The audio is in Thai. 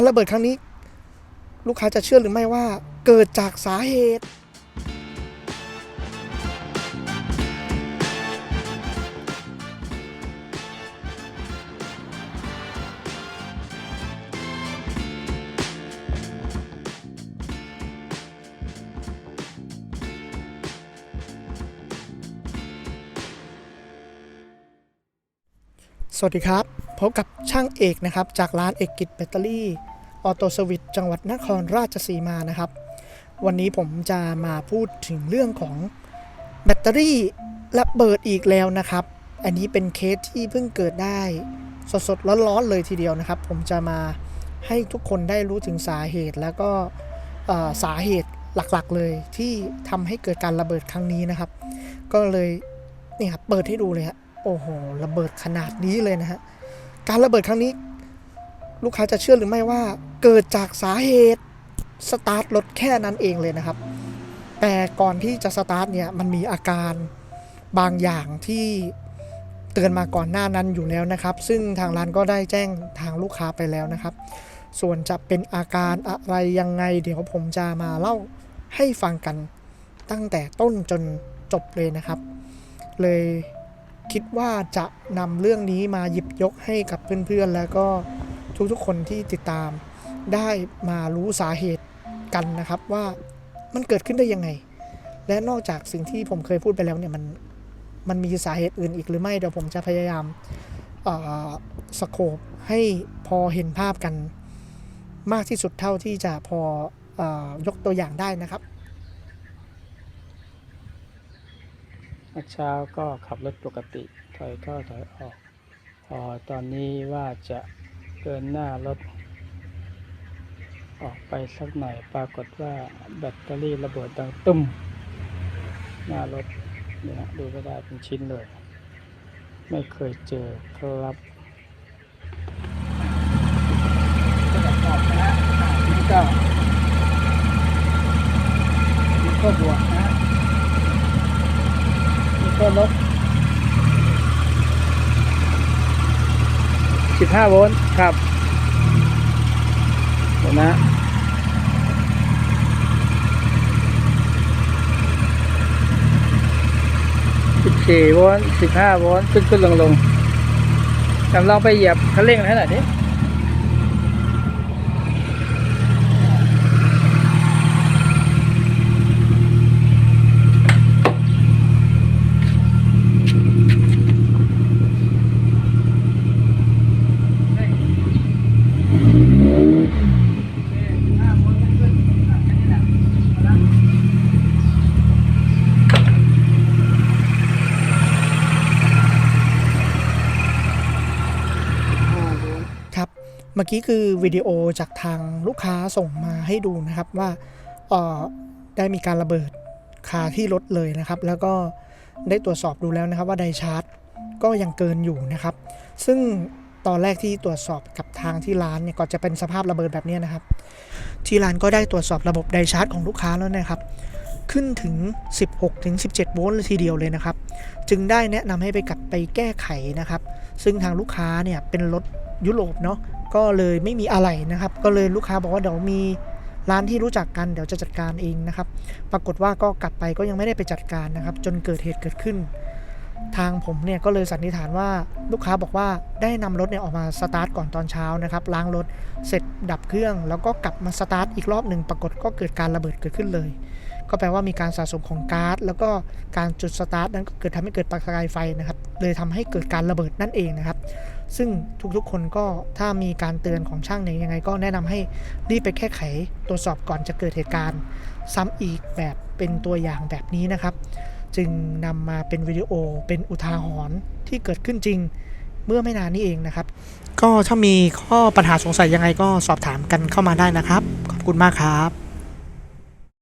การระเบิดครั้งนี้ ลูกค้าจะเชื่อหรือไม่ว่าเกิดจากสาเหตุ สวัสดีครับ พบกับช่างเอกนะครับ จากร้านเอกกิจแบตเตอรี่ ออโตสวิตจังหวัดนครราชสีมานะครับ วันนี้ผมจะมาพูดถึงเรื่องของแบตเตอรี่ระเบิดอีกแล้วนะครับ อันนี้เป็นเคสที่เพิ่งเกิดได้สดๆร้อนๆเลยทีเดียวนะครับ ผมจะมาให้ทุกคนได้รู้ถึงสาเหตุแล้วก็สาเหตุหลักๆเลยที่ทำให้เกิดการระเบิดครั้งนี้นะครับ ก็เลยนี่ครับเปิดให้ดูเลยฮะโอ้โหระเบิดขนาดนี้เลยนะฮะการระเบิดครั้งนี้ ลูกค้าจะเชื่อหรือไม่ว่า เกิดจากสาเหตุสตาร์ทรถแค่นั้นเองเลยนะครับ แต่ก่อนที่จะสตาร์ทเนี่ยมันมีอาการบางอย่างที่เตือนมาก่อนหน้านั้นอยู่แล้วนะครับ ซึ่งทางร้านก็ได้แจ้งทางลูกค้าไปแล้วนะครับ ส่วนจะเป็นอาการอะไรยังไง เดี๋ยวผมจะมาเล่าให้ฟังกันตั้งแต่ต้นจนจบเลยนะครับ เลยคิดว่าจะนำเรื่องนี้มาหยิบยกให้กับเพื่อนๆ แล้วก็ทุกๆคนที่ติดตาม ได้มารู้สาเหตุกันนะครับว่ามันเกิดขึ้นได้ยังไง และนอกจากสิ่งที่ผมเคยพูดไปแล้วเนี่ยมันมันมีสาเหตุอื่นอีกหรือไม่เดี๋ยวผมจะพยายามสโคปให้พอเห็นภาพกันมากที่สุดเท่าที่จะพออยกตัวอย่างได้นะครับเช้าก็ขับรถปกติถอยเข้าถอยออก พอตอนนี้ว่าจะเดินหน้ารถ ออกไปสักหน่อยปรากฏว่าแบตเตอรี่ระเบิดดังตุ้ม หน้ารถเนี่ยดูไม่ได้เป็นชิ้นเลย ไม่เคยเจอครับก็นี่ก็บวกนะนี่ก็ลบ15 โวลต์ครับ เดี๋ยวนะ14โวลต์15โวลต์ขึ้นขึ้นลงลงกำลังไปเหยียบคันเร่งให้หน่อยดิ ครับ เมื่อกี้คือวิดีโอจากทางลูกค้าส่งมาให้ดูนะครับว่าออได้มีการระเบิดคาที่รถเลยนะครับ แล้วก็ได้ตรวจสอบดูแล้วนะครับว่าไดชาร์จก็ยังเกินอยู่นะครับ ซึ่งตอนแรกที่ตรวจสอบกับทางที่ร้านเนี่ยก็จะเป็นสภาพระเบิดแบบนี้นะครับ ที่ร้านก็ได้ตรวจสอบระบบไดชาร์จของลูกค้าแล้วนะครับ ขึ้นถึง 16ถึง17โวลต์เลยทีเดียวเลยนะครับ จึงได้แนะนำให้ไปกลับไปแก้ไขนะครับ ซึ่งทางลูกค้าเนี่ยเป็นรถ ยุโรปเนาะก็เลยไม่มีอะไรนะครับ ก็เลยลูกค้าบอกว่าเดี๋ยวมีร้านที่รู้จักกันเดี๋ยวจะจัดการเองนะครับ ปรากฏว่าก็กลับไปก็ยังไม่ได้ไปจัดการนะครับ จนเกิดเหตุเกิดขึ้น ทางผมเนี่ยก็เลยสันนิษฐานว่าลูกค้าบอกว่าได้นำรถเนี่ยออกมาสตาร์ทก่อนตอนเช้านะครับล้างรถเสร็จดับเครื่อง แล้วก็กลับมาสตาร์ทอีกรอบหนึ่งปรากฏก็เกิดการระเบิดเกิดขึ้นเลย ก็แปลว่ามีการสะสมของก๊าซแล้วก็การจุดสตาร์ทนั้นก็เกิดทำให้เกิดประกายไฟนะครับเลยทำให้เกิดการระเบิดนั่นเองนะครับ ซึ่งทุกๆ คนก็ถ้ามีการเตือนของช่างเนี่ยยังไง ก็แนะนำให้รีบไปแก้ไขตรวจสอบก่อนจะเกิดเหตุการณ์ ซ้ำอีกแบบเป็นตัวอย่างแบบนี้นะครับ จึงนำมาเป็นวิดีโอเป็นอุทาหรณ์ที่เกิดขึ้นจริงเมื่อไม่นานนี้เองนะครับ ก็ถ้ามีข้อปัญหาสงสัยยังไงก็สอบถามกันเข้ามาได้นะครับ ขอบคุณมากครับ